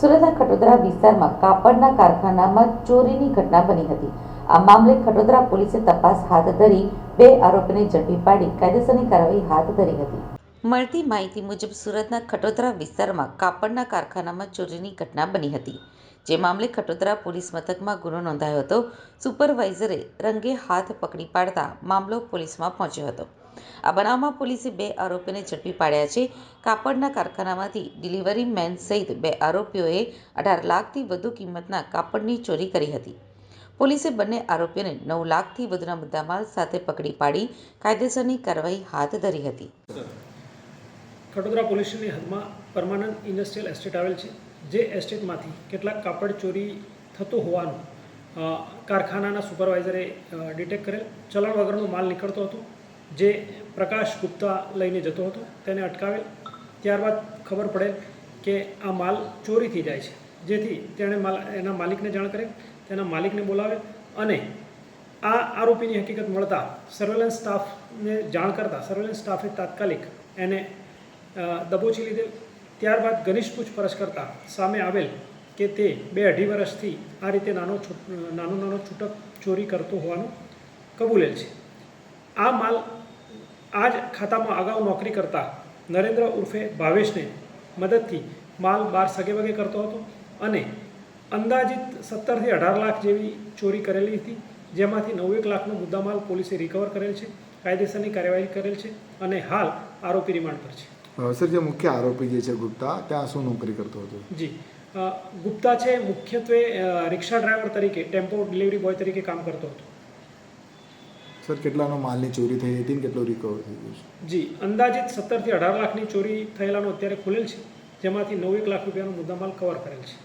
સુરતના ખટોદરા વિસ્તારમાં કાપડના કારખાનામાં ચોરીની ઘટના બની હતી. આ મામલે ખટોદરા પોલીસે તપાસ હાથ ધરી બે આરોપીને ઝડપી પાડી કાયદેસરની કાર્યવાહી હાથ ધરી હતી. મળતી માહિતી મુજબ સુરતના ખટોદરા વિસ્તારમાં કાપડના કારખાનામાં ચોરીની ઘટના બની હતી. જે મામલે ખટોદરા પોલીસ મથકમાં ગુનો નોંધાયો હતો. સુપરવાઇઝરે રંગે હાથ પકડી પાડતા મામલો પોલીસમાં પહોંચ્યો હતો. આ બનાવમાં પોલીસે બે આરોપીને ઝડપી પાડ્યા છે. કાપડના કારખાનામાંથી ડિલિવરી મેન સહિત બે આરોપીઓએ અઢાર લાખથી વધુ કિંમતના કાપડની ચોરી કરી હતી. પોલીસે બંને આરોપીઓને નવ લાખથી વધુના મુદ્દામાલ સાથે પકડી પાડી કાયદેસરની કાર્યવાહી હાથ ધરી હતી. ખડોદરા પોલીસ સ્ટેશનની હદમાં પરમાનન્ટ ઇન્ડસ્ટ્રીયલ એસ્ટેટ આવેલ છે. જે એસ્ટેટમાંથી કેટલાક કાપડ ચોરી થતું હોવાનું કારખાનાના સુપરવાઇઝરે ડિટેક્ટ કરેલ. ચલણ વગરનો માલ નીકળતો હતો. જે પ્રકાશ ગુપ્તા લઈને જતો હતો તેને અટકાવેલ. ત્યારબાદ ખબર પડેલ કે આ માલ ચોરી થઈ જાય છે. જેથી તેણે માલ, એના માલિકને જાણ કરે, તેના માલિકને બોલાવે અને આ આરોપીની હકીકત મળતા સર્વેલન્સ સ્ટાફને જાણ કરતા સર્વેલન્સ સ્ટાફે તાત્કાલિક એને દબોચી લીધેલ. ત્યારબાદ ઘનિષ્ઠ પૂછપરછ કરતા સામે આવેલ કે તે બે અઢી વર્ષથી આ રીતે નાનો નાનો નાનો છૂટક ચોરી કરતો હોવાનું કબૂલેલ છે. આ માલ આ જ ખાતામાં અગાઉ નોકરી કરતા નરેન્દ્ર ઉર્ફે ભાવેશને મદદથી માલ બાર સગે વગે કરતો હતો અને અંદાજિત સત્તરથી અઢાર લાખ જેવી ચોરી કરેલી હતી જેમાંથી નવ્વેક લાખનો મુદ્દામાલ પોલીસે રિકવર કરેલ છે કાયદેસરની કાર્યવાહી કરેલ છે અને હાલ આરોપી રિમાન્ડ પર છે. સર જે મુખ્ય આરોપી જે છે ગુપ્તા ત્યાં શું નોકરી કરતો હતો? જી. ગુપ્તા છે મુખ્યત્વે રિક્ષા ડ્રાઈવર તરીકે ટેમ્પો ડિલિવરી બોય તરીકે કામ કરતો હતો. સર, કેટલાનો માલની ચોરી થઈ હતી ને કેટલો રિકવર થઈ ગયો છે? જી, અંદાજિત સત્તરથી અઢાર લાખની ચોરી થયેલાનો અત્યારે ખુલેલ છે, જેમાંથી નવ્વેક લાખ રૂપિયાનો મુદ્દામાલ કવર કરેલ છે.